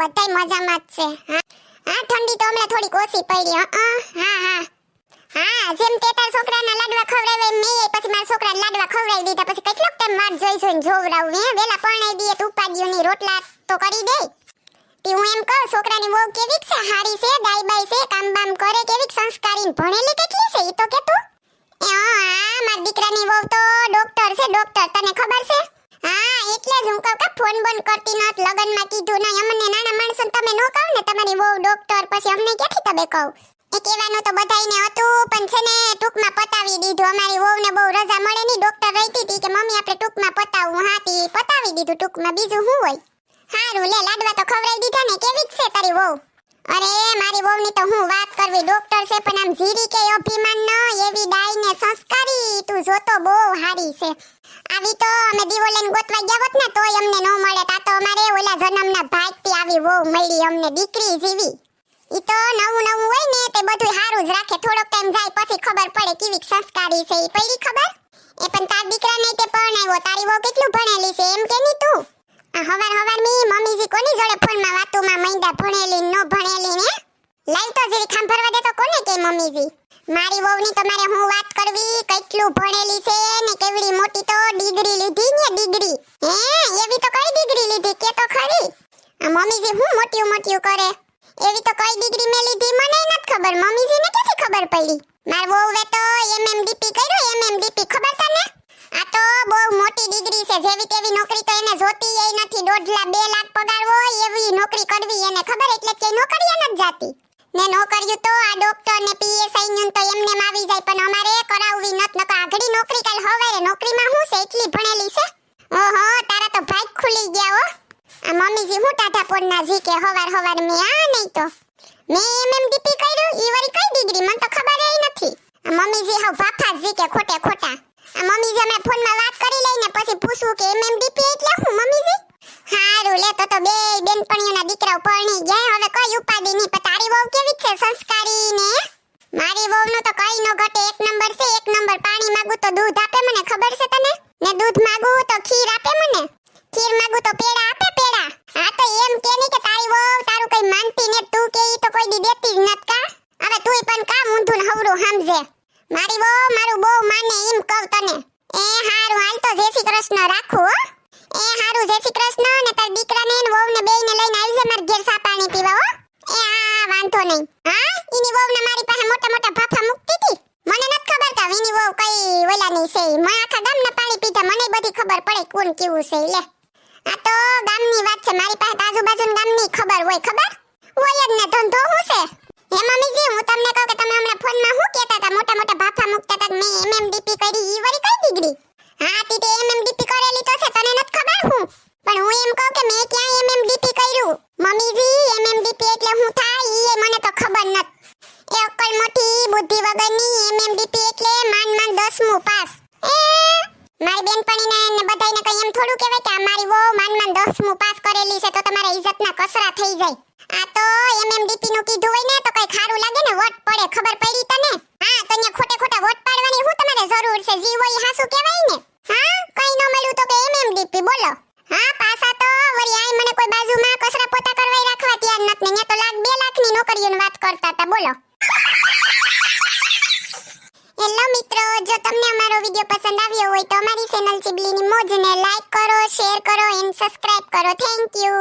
બધાય મજામાં જ છે, હા. હા, ઠંડી તો હમણાં થોડીક ઓછી પડી, હા હા હા હા. જેમ તે તાર છોકરાના લાડવા ખવડાવે મેં પછી મારા છોકરાને લાડવા ખવડાવી દીધા, પછી કેટલોક ટાઈમ માર જોઈ જોઈને જોવરાવું હે. વેલા પરણાઈ દઈએ તો ઉપાડ્યોની રોટલા તો કરી દે. તે હું એમ કહું, છોકરાની વહુ કેવી છે? હારી છે દાઈ બાઈ છે કામ બામ કરે, કેવી સંસ્કારી ભણેલી કેટલી છે એ તો કે તું? એ, હા મારા દીકરાની વહુ તો ડોક્ટર છે ડોક્ટર તને ખબર છે? હા, એટલે જ હું કહું કે ફોન બોન કરતી નત, લગનમાં કીધું નહીં. અમને નાના માણસો તમે નો કહો ને, તમારી વહુ ડોક્ટર પછી અમને ક્યાંથી તમે કહો? એ કહેવાનું તો બધાયને હતું, પણ છે ને, ટૂંકમાં પતાવી દીધું. અમારી વહુને બહુ રજા મળે નહીં. ડોક્ટર રહેતી હતી કે, મમ્મી, આપણે ટૂંકમાં પતાવું. હા, તી પતાવી દીધું ટૂંકમાં. બીજું શું હોય? હારું, લે, લાડવા તો ખવડાવી દીધા ને, કેવી જ છે તારી વહુ? અરે, મારી વહુની તો હું વાત કરવી? ડોક્ટર છે, પણ આમ જીરી કે અભિમાન ન, એવી ડાઈ ને સંસ્કારી. તું જોતો બહુ હારી છે. આવી તો અમે દીવો ગોતવા ગયા હોત ને, તોય અમને ન મળે. તા તો અમારે ઓલા જન્મના ભાગથી આવી વહુ મળી અમને દીકરી જીવી. ઈ તો નવું નવું હોય ને, તે બધું સારું જ રાખે. થોડોક ટાઈમ જાય પછી ખબર પડે કેવી સંસ્કારી છે ઈ. પડી ખબર? એ પણ તાર દીકરાને તે પરણાવ્યો તારી વહુ કેટલું ભણેલી છે, એમ કે ની તું? આ હવાર હવાર મી મમ્મીજી કોની જોડે ફોનમાં વાતોમાં મૈંડા ભણેલી ન ભણેલી ને? લાઈ તો જરી ખાંભરવા દે તો કોને કે મમ્મીજી? મારી વહુની તો મારે હું વાત કરવી? કેટલું ભણેલી છે ને કેવડી મોટી તો ડિગ્રી લીધી ને ડિગ્રી હે એવી તો કઈ ડિગ્રી લીધી કે તો ખરી આ મમ્મીજી હું મોટી મોટી કરે? એવી તો કઈ ડિગ્રી મે લીધી મને નથી ખબર. મમ્મીજી ને ક્યાંથી ખબર પડી? માર વહુએ તો એમએમડીપી કર્યું, એમએમડીપી ખબર તને? આ તો બહુ મોટી ડિગ્રી છે. જેવી તેવી નોકરી તો એને જોતી એ નથી. દોઢ બે લાખ પગાર હોય એવી નોકરી કરવી એને ખબર? એટલે કે નોકરી નથી જાતી. ને નોકરીયું તો આ ડોક્ટર ને પીએસઆઈ નું તો એમને એમ આવી જાય. પણ અમારે કરાવવી નત નકો આગળી નોકરી કાલ હવારે નોકરીમાં હું છે? એટલી ભણેલી છે? ઓહો, તારા તો ભાઈ ખુલી ગયા હો. આ મમ્મીજી, હું ટાટા પોડના જી કે હવાર હવાર મે આ નહીં તો. મેં એમએમડીપી કર્યું, ઈ વળી કઈ ડિગ્રી? મને તો ખબર ય નથી. આ મમ્મીજી હાવ ભાફા જી કે ખોટે ખોટા. આ મમ્મીજી હમણાં ફોનમાં વાત કરી લઈને પછી પૂછું કે એમએમડીપી એટલે હું મમ્મીજી? હારું, લે તો તો બે બેનપણીઓના દીકરા પરણી ગયા, હવે કઈ ઉપાધિ નહીં, પણ તારી કેવી છે સંસ્કારી ને મારી વહુનું તો કઈ નો ઘટે, એક નંબર છે, એક નંબર પાણી માંગુ તો દૂધ આપે મને, ખબર છે તને? ને દૂધ માંગુ તો ખીર આપે મને? ખીર માંગુ તો પેડા આપે જ નત કા? હવે તુંય પણ કા ઊંધું હવરું સમજે મારી વહુ મારું બહુ માને એમ કહું તને. એ હારું, હાલ તો જય શ્રી કૃષ્ણ રાખું એ હારું, જય શ્રી કૃષ્ણ ને તાર દીકરાને ને વહુને બેયને લઈને આવજે માર ઘેર સા પાણી પીવા, હો. એ હા વાંધો નહીં. હા? ઈની વહુને મારી પાસે મોટા મોટા ફાફા મૂકતી હતી? મને નથી ખબર કે ઈની વહુ કઈ ઓલાની છે. મેં આખા ગામના પાણી પીધા મને બધી ખબર પડે કોણ કેવું છે, લે. આ તો ગામની વાત છે, મારી પાસે આજુબાજુના ગામની ખબર હોય, ખબર? હોય ને ધંધો હું છે? હે, મમ્મીજી, હું તમને કહું કે તમે હમણાં ફોનમાં શું કહેતા હતા? મોટા મોટા ભાફા મૂકતા હતા મેં એમએમડીપી કરી, ઈ વળી કઈ ડિગ્રી? હા, તી તે એમએમડીપી કરેલી તો છે, તને નથી ખબર હું? પણ હું એમ કહું કે મેં ક્યાં એમએમડીપી કર્યું? મમ્મીજી એમએમડીપી એટલે હું થાય, ઈ મને તો ખબર નત એ અક્કલ મોટી, બુદ્ધિ વગરની એમએમડીપી એટલે માન માન દસમું પાસ. એ મારી બેનપણીને ને બધાયને કઈ એમ થોડું કહેવાય કે અમારી મારી વહુ માન માન દસમું પાસ કરેલી છે, તો તમારા ઇજ્જતના કસરા થઈ જાય. આ તો એમએમડીપી નું કીધું હોય ને, તો કઈ ખારું લાગે ને, વોટ પડે, ખબર પડી તને? હા, તો અહીંયા ખોટે ખોટા વોટ પાડવાની હું તમારે જરૂર છે જીવો ઈ હાસુ કહેવાય ને. હા, કઈ ન મળ્યું તો કે એમએમડીપી બોલો. હા પાસા તો વળી આય મને કોઈ બાજુમાં કસરા પોતા કરવાય રાખવા તૈયાર નત ને તો લાખ, બે લાખની નોકરીઓની વાત કરતા હતા, બોલો. હેલો મિત્રો, જો તમને અમારો વિડિયો પસંદ આવ્યો હોય તો અમારી ચેનલ ચીબલીની મોજને લાઈક કરો શેર કરો એન્ડ સબસ્ક્રાઇબ કરો. Thank you